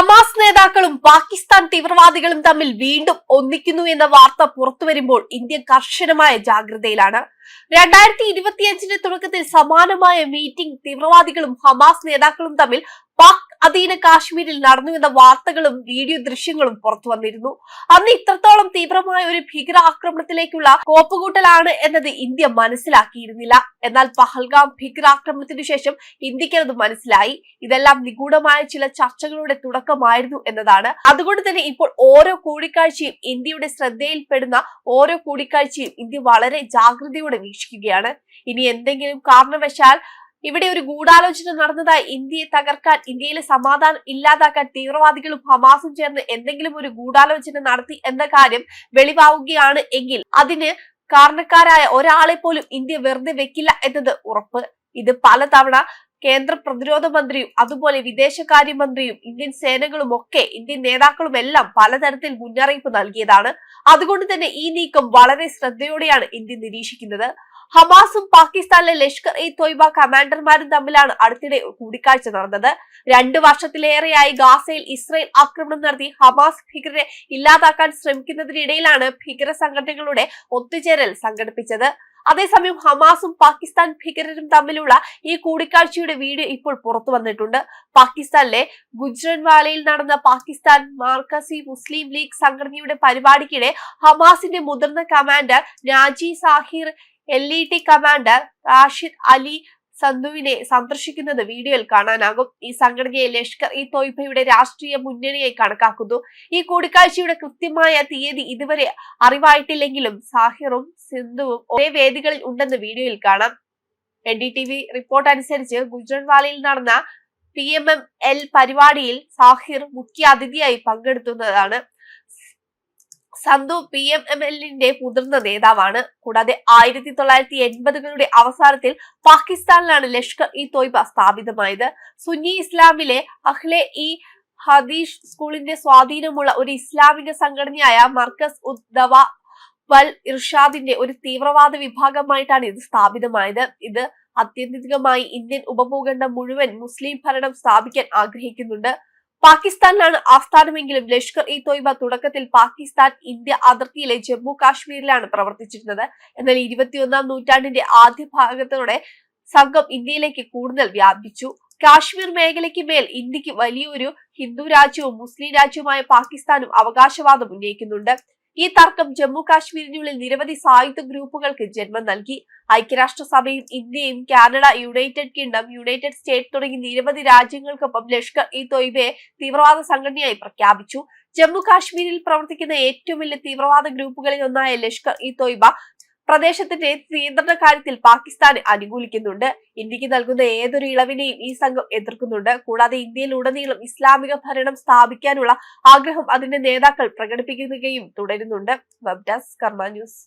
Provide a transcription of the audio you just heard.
Hamas നേതാക്കളും പാകിസ്ഥാൻ തീവ്രവാദികളും തമ്മിൽ വീണ്ടും ഒന്നിക്കുന്നു എന്ന വാർത്ത പുറത്തു വരുമ്പോൾ ഇന്ത്യ കർശനമായ ജാഗ്രതയിലാണ്. രണ്ടായിരത്തി ഇരുപത്തിയഞ്ചിന്റെ തുടക്കത്തിൽ സമാനമായ മീറ്റിംഗ് തീവ്രവാദികളും ഹമാസ് നേതാക്കളും തമ്മിൽ പാക് അധീന കാശ്മീരിൽ നടന്നു എന്ന വാർത്തകളും വീഡിയോ ദൃശ്യങ്ങളും പുറത്തു വന്നിരുന്നു. അന്ന് ഇത്രത്തോളം തീവ്രമായ ഒരു ഭീകര ആക്രമണത്തിലേക്കുള്ള കോപ്പുകൂട്ടലാണ് എന്നത് ഇന്ത്യ മനസ്സിലാക്കിയിരുന്നില്ല. എന്നാൽ പഹൽഗാം ഭീകരാക്രമണത്തിനു ശേഷം ഇന്ത്യയ്ക്ക് അത് മനസ്സിലായി. ഇതെല്ലാം നിഗൂഢമായ ചില ചർച്ചകളുടെ തുടക്കമായിരുന്നു എന്നതാണ്. അതുകൊണ്ട് തന്നെ ഇപ്പോൾ ഓരോ കൂടിക്കാഴ്ചയും ഇന്ത്യയുടെ ശ്രദ്ധയിൽപ്പെടുന്ന ഓരോ കൂടിക്കാഴ്ചയും ഇന്ത്യ വളരെ ജാഗ്രതയോടെ വീക്ഷിക്കുകയാണ്. ഇനി എന്തെങ്കിലും കാരണവശാൽ ഇവിടെ ഒരു ഗൂഢാലോചന നടന്നതായി ഇന്ത്യയെ തകർക്കാൻ ഇന്ത്യയിലെ സമാധാനം ഇല്ലാതാക്കാൻ തീവ്രവാദികളും ഹമാസും ചേർന്ന് എന്തെങ്കിലും ഒരു ഗൂഢാലോചന നടത്തി എന്ന കാര്യം വെളിവാവുകയാണ് എങ്കിൽ അതിന് കാരണക്കാരായ ഒരാളെ പോലും ഇന്ത്യ വെറുതെ വെക്കില്ല എന്നത് ഉറപ്പ്. ഇത് പലതവണ കേന്ദ്ര പ്രതിരോധ മന്ത്രിയും അതുപോലെ വിദേശകാര്യമന്ത്രിയും ഇന്ത്യൻ സേനകളും ഒക്കെ ഇന്ത്യൻ നേതാക്കളും എല്ലാം പലതരത്തിൽ മുന്നറിയിപ്പ് നൽകിയതാണ്. അതുകൊണ്ട് തന്നെ ഈ നീക്കം വളരെ ശ്രദ്ധയോടെയാണ് ഇന്ത്യ നിരീക്ഷിക്കുന്നത്. ഹമാസും പാകിസ്ഥാനിലെ ലഷ്കർ ഇ തൊയ്ബ കമാൻഡർമാരും തമ്മിലാണ് അടുത്തിടെ കൂടിക്കാഴ്ച നടന്നത്. രണ്ടു വർഷത്തിലേറെയായി ഗാസയിൽ ഇസ്രയേൽ ആക്രമണം നടത്തി ഹമാസ് ഭീകരരെ ഇല്ലാതാക്കാൻ ശ്രമിക്കുന്നതിനിടയിലാണ് ഭീകര സംഘടനകളുടെ ഒത്തുചേരൽ സംഘടിപ്പിച്ചത്. അതേസമയം ഹമാസും പാകിസ്ഥാൻ ഭീകരരും തമ്മിലുള്ള ഈ കൂടിക്കാഴ്ചയുടെ വീഡിയോ ഇപ്പോൾ പുറത്തു വന്നിട്ടുണ്ട്. പാകിസ്ഥാനിലെ ഗുജ്റൻവാലയിൽ നടന്ന പാകിസ്ഥാൻ മാർക്കസി മുസ്ലിം ലീഗ് സംഘടനയുടെ പരിപാടിക്കിടെ ഹമാസിന്റെ മുതിർന്ന commander Naji Zahir L E T commander Rashid Ali സന്ധുവിനെ സന്ദർശിക്കുന്നത് വീഡിയോയിൽ കാണാനാകും. ഈ സംഘടനയെ ലഷ്കർ ഇ തോയ്ബയുടെ രാഷ്ട്രീയ മുന്നണിയായി കണക്കാക്കുന്നു. ഈ കൂടിക്കാഴ്ചയുടെ കൃത്യമായ തീയതി ഇതുവരെ അറിവായിട്ടില്ലെങ്കിലും സാഹിറും സിന്ധുവും ഒരേ വേദികളിൽ ഉണ്ടെന്ന് വീഡിയോയിൽ കാണാം. N D T V report അനുസരിച്ച് ഗുജറാൻവാലയിൽ നടന്ന പി എം എം എൽ പരിപാടിയിൽ സാഹിർ മുഖ്യ അതിഥിയായി പങ്കെടുത്തുന്നതാണ്. സന്ധു പി എം എം എല്ലിന്റെ മുതിർന്ന നേതാവാണ്. കൂടാതെ ആയിരത്തി തൊള്ളായിരത്തി എൺപതുകളുടെ അവസാനത്തിൽ പാകിസ്ഥാനിലാണ് ലഷ്കർ ഇ തോയ്ബ സ്ഥാപിതമായത്. സുന്നി ഇസ്ലാമിലെ അഹ്ലെ ഇ ഹദീഷ് സ്കൂളിന്റെ സ്വാധീനമുള്ള ഒരു ഇസ്ലാമിക സംഘടനയായ മർക്കസ് ഉദ്ദവ വൽ ഇർഷാദിന്റെ ഒരു തീവ്രവാദ വിഭാഗമായിട്ടാണ് ഇത് സ്ഥാപിതമായത്. ഇത് അത്യന്തികമായി ഇന്ത്യൻ ഉപഭൂഖണ്ഡം മുഴുവൻ മുസ്ലിം ഭരണം സ്ഥാപിക്കാൻ ആഗ്രഹിക്കുന്നുണ്ട്. പാകിസ്ഥാനിലാണ് ആസ്ഥാനമെങ്കിലും ലഷ്കർ ഇ തോയ്ബ തുടക്കത്തിൽ പാകിസ്ഥാൻ ഇന്ത്യ അതിർത്തിയിലെ ജമ്മു കാശ്മീരിലാണ് പ്രവർത്തിച്ചിരുന്നത്. എന്നാൽ ഇരുപത്തിയൊന്നാം നൂറ്റാണ്ടിന്റെ ആദ്യ ഭാഗത്തോടെ സംഘം ഇന്ത്യയിലേക്ക് കൂടുതൽ വ്യാപിച്ചു. കാശ്മീർ മേഖലയ്ക്ക് മേൽ ഇന്ത്യയ്ക്ക് വലിയൊരു ഹിന്ദു രാജ്യവും മുസ്ലിം രാജ്യവുമായ പാകിസ്ഥാനും അവകാശവാദം ഉന്നയിക്കുന്നുണ്ട്. ഈ തർക്കം ജമ്മു കാശ്മീരിനുള്ളിൽ നിരവധി സായുധ ഗ്രൂപ്പുകൾക്ക് ജന്മം നൽകി. ഐക്യരാഷ്ട്രസഭയും ഇന്ത്യയും Canada United Kingdom United State തുടങ്ങി നിരവധി രാജ്യങ്ങൾക്കൊപ്പം ലഷ്കർ ഇ തോയ്ബയെ തീവ്രവാദ സംഘടനയായി പ്രഖ്യാപിച്ചു. ജമ്മു കാശ്മീരിൽ പ്രവർത്തിക്കുന്ന ഏറ്റവും വലിയ തീവ്രവാദ ഗ്രൂപ്പുകളിൽ ഒന്നായ ലഷ്കർ ഇ തോയ്ബ പ്രദേശത്തിന്റെ നിയന്ത്രണ കാര്യത്തിൽ പാകിസ്ഥാൻ അനുകൂലിക്കുന്നുണ്ട്. ഇന്ത്യയ്ക്ക് നൽകുന്ന ഏതൊരു ഇളവിനെയും ഈ സംഘം എതിർക്കുന്നുണ്ട്. കൂടാതെ ഇന്ത്യയിൽ ഉടനീളം ഇസ്ലാമിക ഭരണം സ്ഥാപിക്കാനുള്ള ആഗ്രഹം അതിന്റെ നേതാക്കൾ പ്രകടിപ്പിക്കുകയും തുടരുന്നുണ്ട്. വെബ് ഡെസ്ക് കർമ്മ ന്യൂസ്